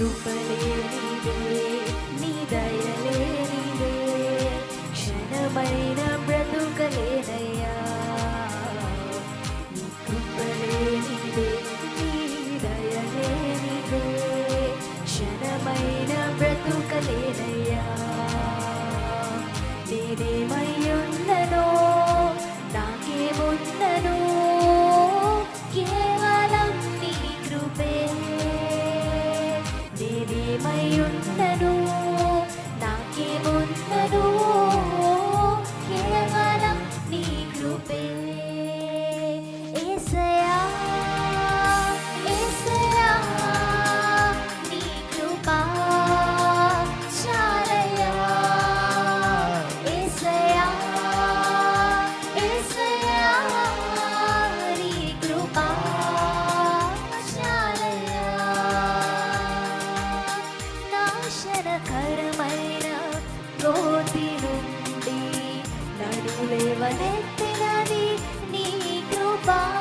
Nobody లేవనెత్తినది నీ కృపా.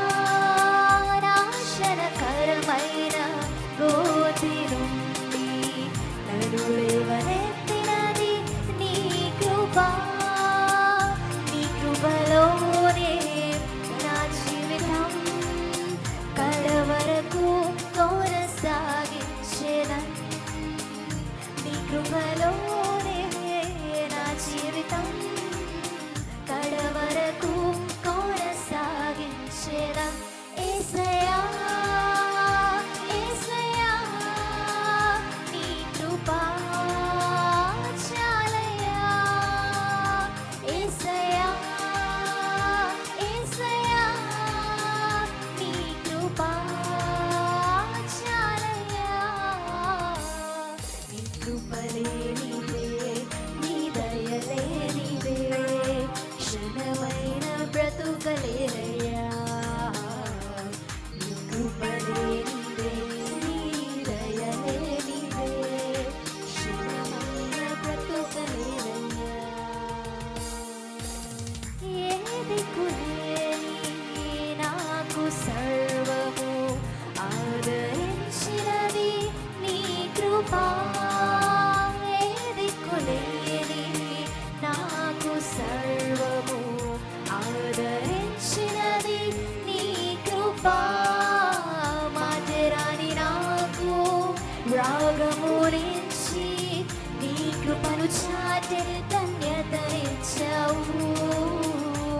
మాటరి ధన్యతరిచ్చావు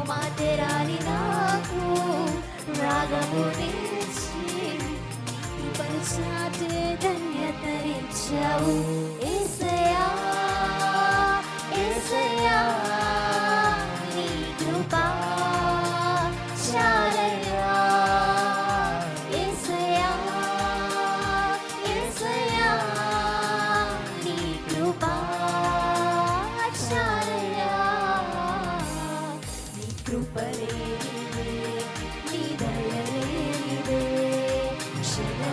మాటరాని నాకు రాగము నిలిచి పరుచాటే ధన్యతరిచ్చావు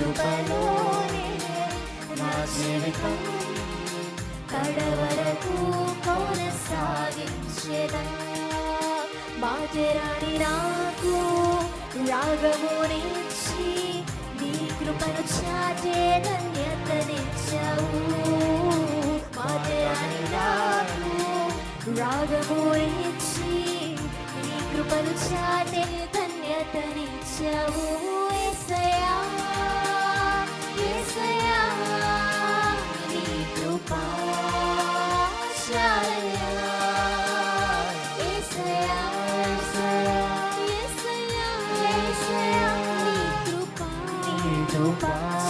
కృపలోనే నా జీవితం. కడవరకు కొనసాగించేదా బాధ్యరాని నాకు రాగమునిచ్చి నీ కృపను చాటే ధన్యతనిచ్చావు బాధ్యరాని నాకు రాగమునిచ్చి నీ కృపను చాటే ధన్యతనిచ్చావు నీ కృపా